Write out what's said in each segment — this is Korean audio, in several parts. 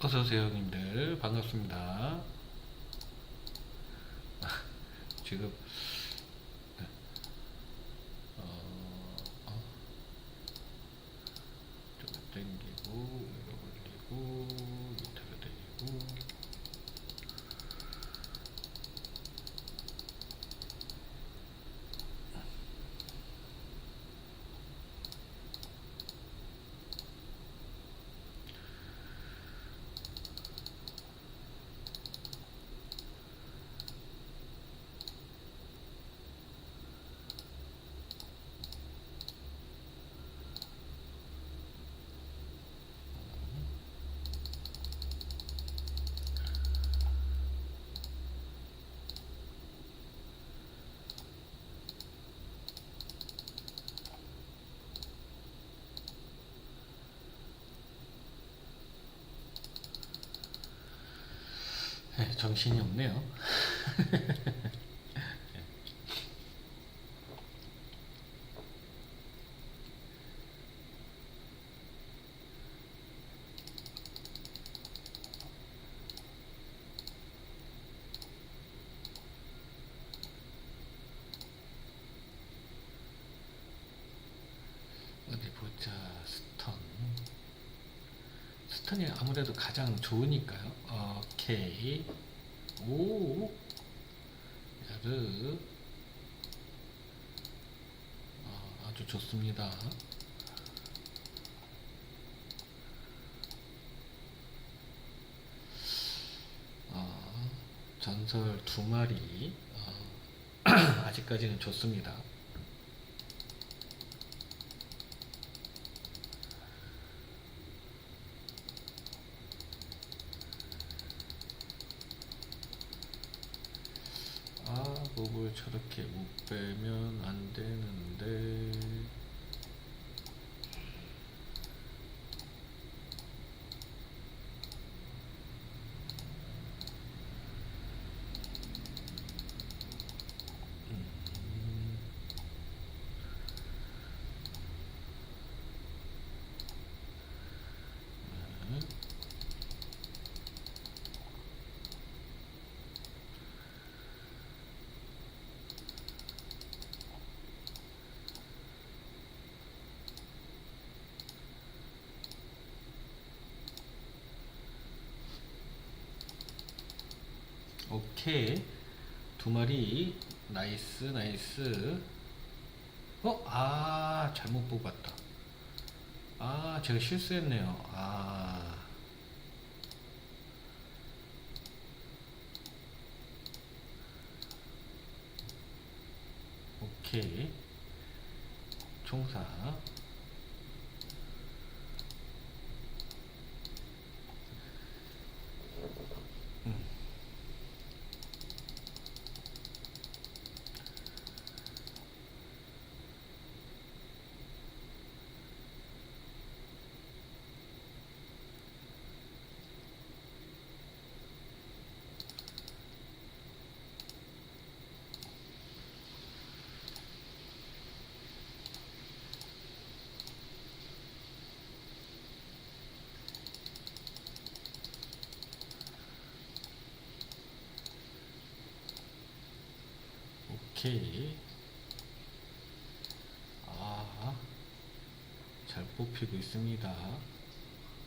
어서오세요 형님들. 반갑습니다. 지금 네. 어, 어. 저거 당기고 위로 올리고 밑으로 내리고 네, 정신이 없네요. 스턴이 아무래도 가장 좋으니까요. 오 오 야르 어, 아주 좋습니다. 어, 전설 두 마리 어, 아직까지는 좋습니다 아, 몹을 저렇게 못 빼면 안 되는데. 음. 오케이. 두 마리. 나이스 나이스. 어? 아 잘못 뽑았다. 아 제가 실수했네요. 아. 오케이. 총사 오케이. 아, 잘 뽑히고 있습니다.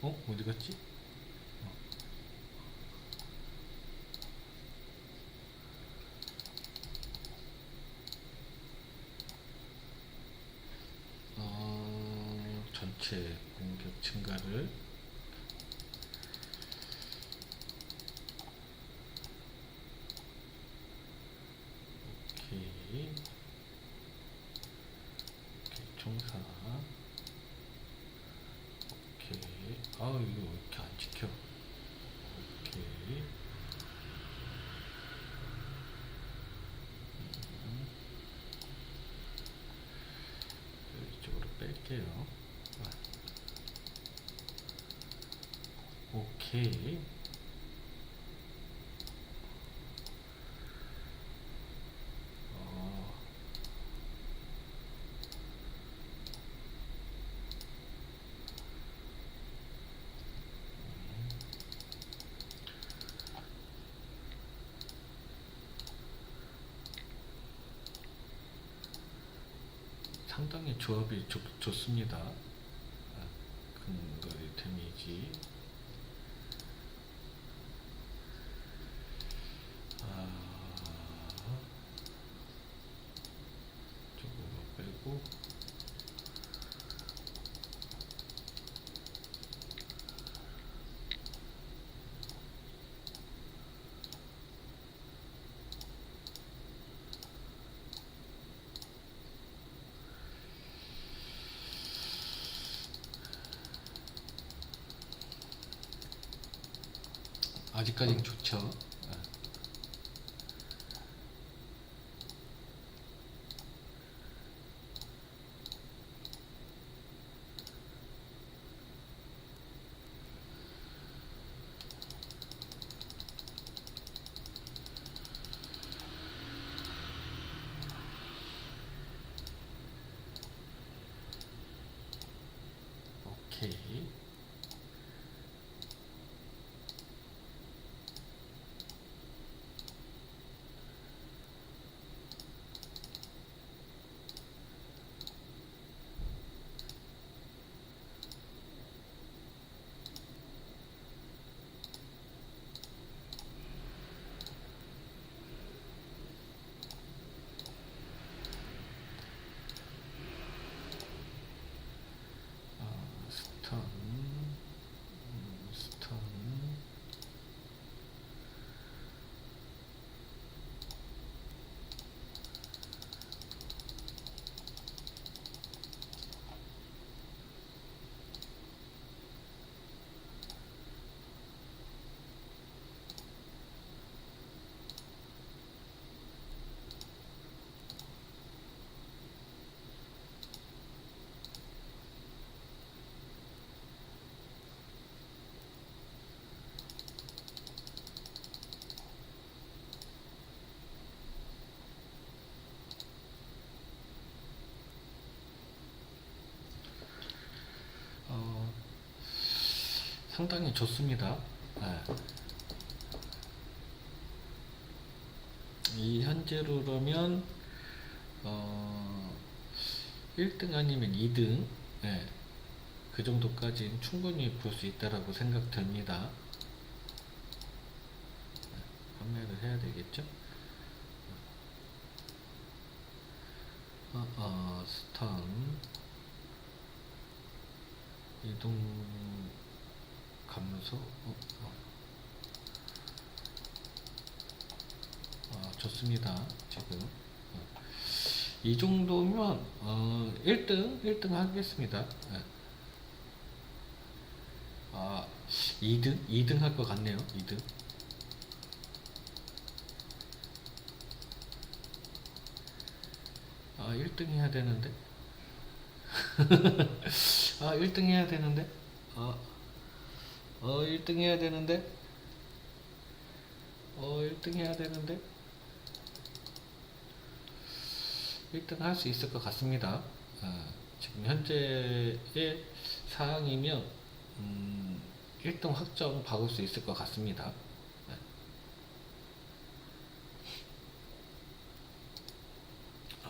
어? 어디 갔지? 어. 어, 전체 공격 증가를 오케이. 오케이, 총사. 오케이. 아, 이거 왜 이렇게 안 지켜? 오케이. 음. 이쪽으로 뺄게요. 아. 오케이. 어, 상당히 조합이 좋, 좋습니다. 아, 근거리 데미지. 아, 저거 빼고. 아직까지는 좋죠. 아. 오케이. 아, 스턴, 음, 스턴. 어, 상당히 좋습니다. 네. 이 현재로라면 어, 1등 아니면 2등 네. 그 정도까지는 충분히 볼 수 있다라고 생각됩니다. 네, 판매를 해야 되겠죠? 어, 어, 스턴 이동 감소 어, 어. 아, 좋습니다. 지금 어. 이 정도면 어, 1등 1등 하겠습니다. 예. 아 2등? 2등 할 것 같네요 2등. 아 1등 해야 되는데? 아 1등 해야 되는데? 아, 어 1등 해야 되는데? 어 1등 해야 되는데? 1등 할 수 있을 것 같습니다. 아, 지금 현재의 상황이면 음, 1등 확정 박을 수 있을 것 같습니다. 네.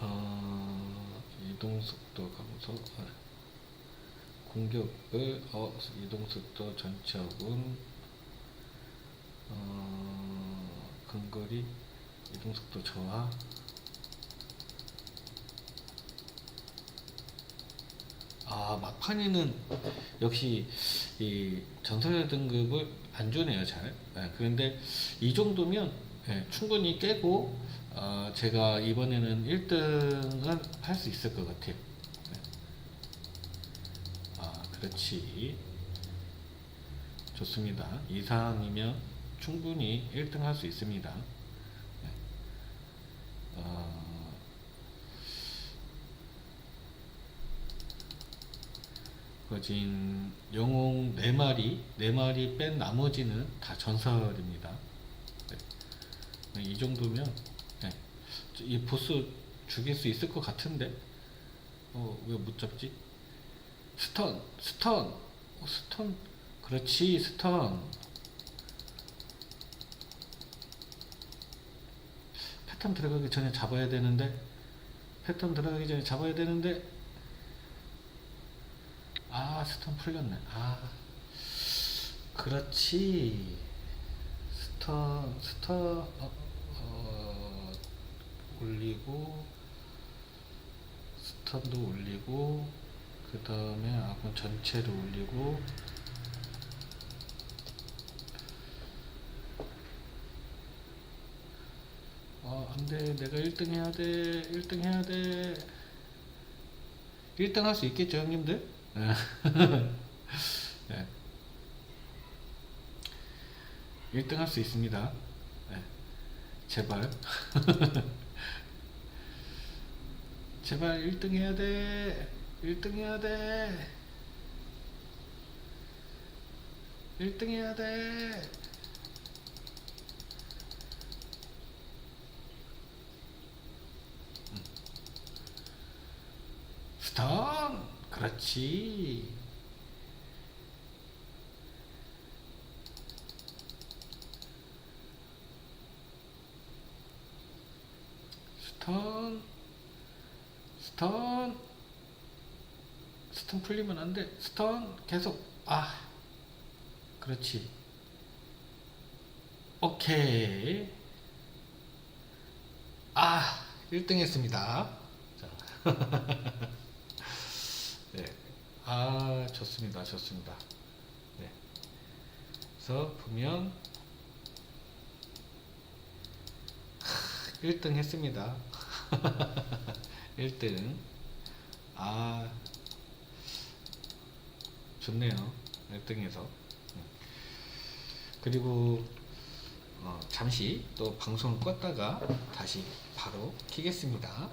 어, 이동속도 감소 아, 공격을 어, 이동 속도 전체적은 어, 근거리 이동 속도 저하 아 막판에는 역시 이 전설 등급을 안 주네요 잘. 예, 그런데 이 정도면 예, 충분히 깨고 어, 제가 이번에는 1등은 할수 있을 것 같아요 그렇지 좋습니다 이상이면 충분히 1등 할 수 있습니다 예. 어, 거진 영웅 4마리, 4마리 뺀 나머지는 다 전설입니다. 네. 이 정도면 네. 이 보스 죽일 수 있을 것 같은데 어, 왜 못 잡지? 스턴, 스턴, 어, 스턴, 그렇지, 스턴. 패턴 들어가기 전에 잡아야 되는데 패턴 들어가기 전에 잡아야 되는데 아 스턴 풀렸네. 아 그렇지. 스턴 스턴 어, 어, 올리고 스턴도 올리고 그 다음에 아군 전체를 올리고 어, 안 돼. 내가 1등 해야 돼. 1등 해야 돼. 1등 할 수 있겠죠, 형님들? 네. 1등 할 수 있습니다. 네. 제발. 제발 1등 해야 돼. 1등 해야 돼. 1등 해야 돼. 스턴! 그렇지. 스턴. 스턴. 스턴 풀리면 안 돼. 스턴. 계속. 아. 그렇지. 오케이. 아. 1등 했습니다. 자. 네. 아, 좋습니다. 좋습니다. 네. 그래서 보면 1등 했습니다. 1등. 아, 좋네요. 1등에서. 그리고 어, 잠시 또 방송을 껐다가 다시 바로 키겠습니다.